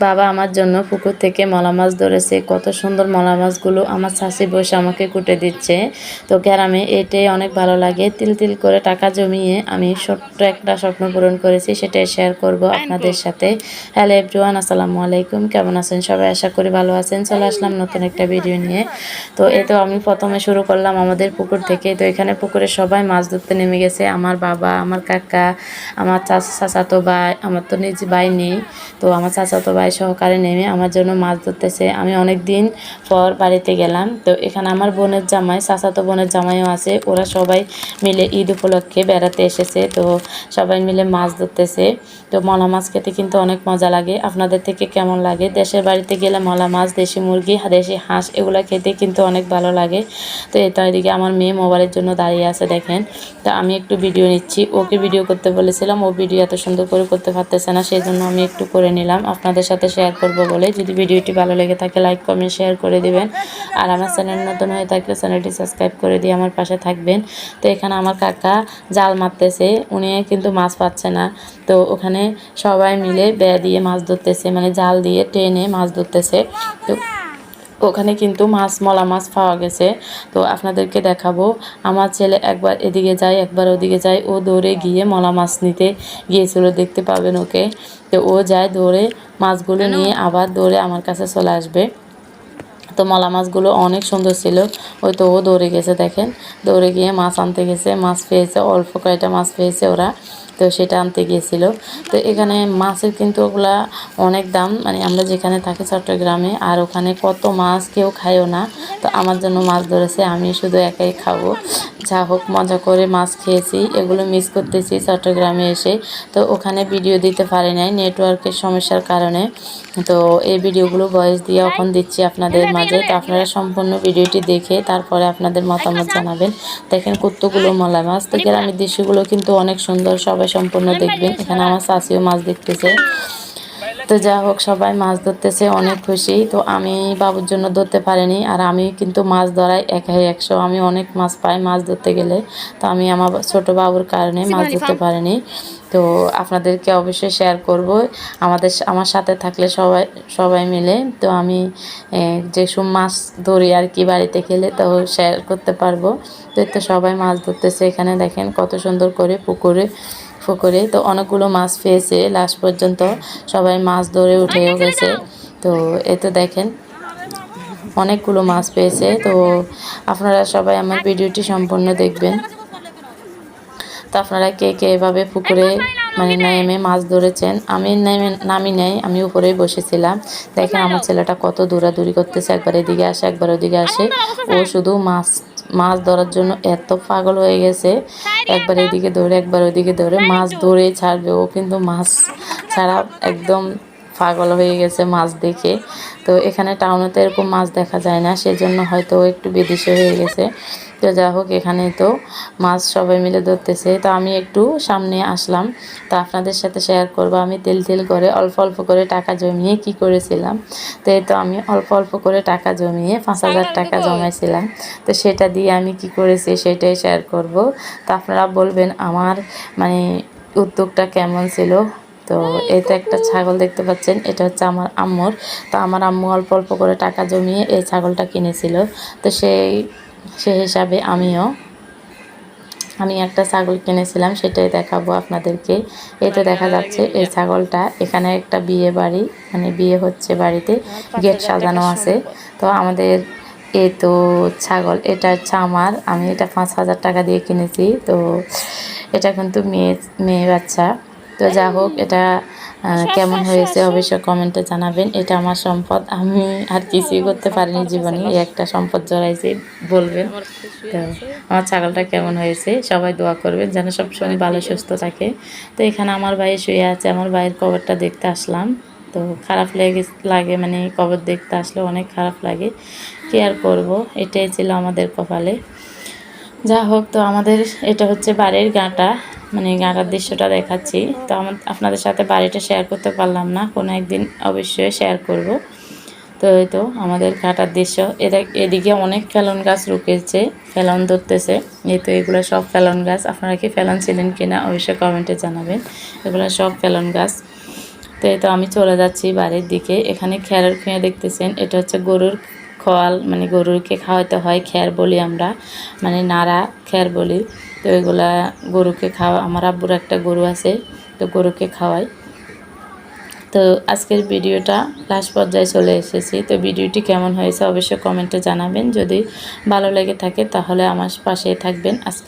বাবা আমার জন্য পুকুর থেকে মলা মাছ ধরেছে। কত সুন্দর মলা মাছগুলো আমার শাশি বসে আমাকে কুটে দিচ্ছে। তো গ্রামে এটাই অনেক ভালো লাগে। তিল তিল করে টাকা জমিয়ে আমি ছোট্ট একটা স্বপ্ন পূরণ করেছি সেটাই শেয়ার করব আপনাদের সাথে। হ্যালো এভরিওয়ান আসসালামু আলাইকুম। কেমন আছেন? সবাই আশা করি ভালো আছেন। চলে আসলাম নতুন একটা ভিডিও নিয়ে। তো এ তো আমি প্রথমে শুরু করলাম আমাদের পুকুর থেকে। তো এখানে পুকুরে সবাই মাছ ধরতে নেমে গেছে। আমার বাবা আমার কাকা আমার চাচা চাচাতো ভাই আমার তো নিজ ভাই নেই। তো আমার চাচাতো ভাই সহকারে নেমে আমার জন্য মাছ ধরতেছে। আমি অনেক দিন পর বাড়িতে গেলাম। তো এখানে আমার বোনের জামাই, চাচাতো বোনের জামাইও আছে। ওরা সবাই মিলে ঈদ উপলক্ষে বেড়াতে এসেছে। তো সবাই মিলে মাছ ধরতেছে। তো মলা মাছ খেতে কিন্তু অনেক মজা লাগে। আপনাদের থেকে কেমন লাগে? দেশের বাড়িতে গেলে মলা মাছ, দেশি মুরগি, দেশি হাঁস এগুলো খেতে কিন্তু অনেক ভালো লাগে। তো এটা এদিকে আমার মেয়ে মোবাইলের জন্য দাঁড়িয়ে আছে, দেখেন। তো আমি একটু ভিডিও নিচ্ছি। ওকে ভিডিও করতে বলেছিলাম। ও ভিডিও এত সুন্দর করে করতে পারতেছে না সেই জন্য আমি একটু করে নিলাম। আপনাদের সাথে শেয়ার করব বলে যদি ভিডিওটি ভালো লেগে থাকে লাইক কমেন্ট শেয়ার করে দিবেন। আর আমার চ্যানেল নতুন হয়ে থাকলে চ্যানেলটি সাবস্ক্রাইব করে দিয়ে আমার পাশে থাকবেন। তো এখানে আমার কাকা জাল মারতেছে, উনি কিন্তু মাছ পাচ্ছে না। তো ওখানে সবাই মিলে বেয়া দিয়ে মাছ ধরতেছে মানে জাল দিয়ে টেনে মাছ ধরতেছে। তো ওখানে কিন্তু মাছ মলা মাছ পাওয়া গেছে। তো আপনাদেরকে দেখাবো আমার ছেলে একবার এদিকে যায় একবার ওদিকে যায়। ও দৌড়ে গিয়ে মলা মাছ নিতে গিয়েছিল দেখতে পাবেন ওকে। তো ও যায় দৌড়ে মাছগুলো নিয়ে আবার দৌড়ে আমার কাছে চলে আসবে। তো মলা মাছগুলো অনেক সুন্দর ছিল ওই তো ও দৌড়ে গেছে দেখেন। দৌড়ে গিয়ে মাছ আনতে গেছে মাছ পেয়েছে অল্প কয়েকটা মাছ পেয়েছে ওরা। তো সেটা আনতে গিয়েছিল। তো এখানে মাছের কিন্তু ওগুলা অনেক দাম। মানে আমরা যেখানে থাকি চট্টগ্রামে, আর ওখানে কত মাছ কেউ খায়ও না। তো আমার জন্য মাছ ধরেছে, আমি শুধু একাই খাব। যা হোক, মজা করে মাছ খেয়েছি, এগুলো মিস করতেছি চট্টগ্রামে এসে। তো ওখানে ভিডিও দিতে পারি নাই নেটওয়ার্কের সমস্যার কারণে। তো এই ভিডিওগুলো ভয়েস দিয়ে এখন দিচ্ছি আপনাদের মাঝে। তো আপনারা সম্পূর্ণ ভিডিওটি দেখে তারপরে আপনাদের মতামত জানাবেন। দেখেন কতগুলো মলা মাছ। তো গ্রামের দৃশ্যগুলো কিন্তু অনেক সুন্দর, সবাই সম্পূর্ণ দেখবেন এখানে আমার শাশিও মাছ দেখতেছে। তো যা হোক সবাই মাছ ধরতেছে অনেক খুশি। তো আমি বাবুর জন্য ধরতে পারিনি আর আমি কিন্তু মাছ ধরাই একাই একশো। আমি অনেক মাছ পাই মাছ ধরতে গেলে। তো আমি আমার ছোট বাবুর কারণে মাছ ধরতে পারিনি। তো আপনাদেরকে অবশ্যই শেয়ার করব। আমাদের আমার সাথে থাকলে সবাই সবাই মিলে। তো আমি যেসব মাছ ধরি আর কি বাড়িতে খেলে তো শেয়ার করতে পারব। তো তো সবাই মাছ ধরতেছে। এখানে দেখেন কত সুন্দর করে পুকুরে পুকুরে তো অনেকগুলো মাছ পেয়েছে। লাস্ট পর্যন্ত সবাই মাছ ধরে উঠেও গেছে। তো এ তো দেখেন অনেকগুলো মাছ পেয়েছে। তো আপনারা সবাই আমার ভিডিওটি সম্পূর্ণ দেখবেন। তো আপনারা কে কে এভাবে পুকুরে মানে নেমে মাছ ধরেছেন আমি নেমে নামি নেই আমি উপরেই বসেছিলাম। দেখেন আমার ছেলেটা কত দৌড়াদৌড়ি করতেছে একবার এদিকে আসে একবার ওদিকে আসে। ও শুধু মাছ মাছ ধরার জন্য এত পাগল হয়ে গেছে। একবার এদিকে ধরে, একবার ওদিকে ধরে। মাছ ধরে ছাড়বে, ও কিন্তু মাছ ছাড়া একদম পাগল হয়ে গেছে মাছ দেখে। তো এখানে টাউনেতে এরকম মাছ দেখা যায় না, সেজন্য হয়তো একটু বিদেশে হয়ে গেছে। তো যা হোক এখানে তো মাছ সবাই মিলে ধরতেছে। তো আমি একটু সামনে আসলাম তো আপনাদের সাথে শেয়ার করব। আমি তেল তেল করে অল্প অল্প করে টাকা জমিয়ে কি করেছিলাম? তো এই তো আমি অল্প অল্প করে টাকা জমিয়ে পাঁচ হাজার টাকা জমাইছিলাম। তো সেটা দিয়ে আমি কি করেছি সেটাই শেয়ার করব। তো আপনারা বলবেন আমার মানে উদ্যোগটা কেমন ছিল? তো এই তো একটা ছাগল দেখতে পাচ্ছেন এটা হচ্ছে আমার আম্মুর। তো আমার আম্মু অল্প অল্প করে টাকা জমিয়ে এই ছাগলটা কিনেছিল। তো সেই সে হিসাবে আমিও। আমি একটা ছাগল কিনেছিলাম সেটাই দেখাবো আপনাদেরকে। এই তো দেখা যাচ্ছে এই ছাগলটা। এখানে একটা বিয়ে বাড়ি মানে বিয়ে হচ্ছে বাড়িতে গেট সাজানো আছে। তো আমাদের এ তো ছাগল এটা হচ্ছে আমার। আমি এটা পাঁচ হাজার টাকা দিয়ে কিনেছি তো এটা কিন্তু মেয়ে মেয়ে বাচ্চা। তো যা হোক এটা কেমন হয়েছে অবশ্যই কমেন্টে জানাবেন। এটা আমার সম্পদ। আমি আর কিছুই করতে পারিনি জীবনে। এই একটা সম্পদ জড়াইছে বলবেন। তো আমার ছাগলটা কেমন হয়েছে সবাই দোয়া করবেন যেন সবসময় ভালো সুস্থ থাকে। তো এখানে আমার ভাই শুয়ে আছে আমার ভাইয়ের কবরটা দেখতে আসলাম। তো খারাপ লেগে লাগে মানে কবর দেখতে আসলে অনেক খারাপ লাগে। কি আর করব? এটাই ছিল আমাদের কপালে। যা হোক তো আমাদের এটা হচ্ছে বাড়ির গাঁটা। মানে গাঁটার দৃশ্যটা দেখাচ্ছি। তো আমার, আপনাদের সাথে বাড়িটা শেয়ার করতে পারলাম না। কোনো একদিন অবশ্যই শেয়ার করব। তো এই তো আমাদের কাটার দৃশ্য। এদিকে অনেক ফেলন গাছ রুকেছে, ফেলন ধরতেছে। এই তো এগুলো সব ফেলন গাছ। আপনারা কি ফেলন ছিলেন কিনা অবশ্যই কমেন্টে জানাবেন। এগুলো সব ফেলন গাছ। তো এই তো আমি চলে যাচ্ছি বাড়ির দিকে। এখানে খ্যারের খুঁয়ে দেখতেছেন, এটা হচ্ছে গরুর খোয়াল। মানে গরুরকে খাওয়াতে হয় খ্যার বলি আমরা। মানে নাড়া খ্যার বলি। তো এগুলা গরুকে খাওয়া, আমার আব্বুর একটা গরু আছে, তো গরুকে খাওয়াই। তো আজকের ভিডিওটা লাস্ট পর্যায়ে চলে এসেছি। তো ভিডিওটি কেমন হয়েছে অবশ্যই কমেন্টে জানাবেন। যদি ভালো লেগে থাকে তাহলে আমার পাশে থাকবেন। আজকে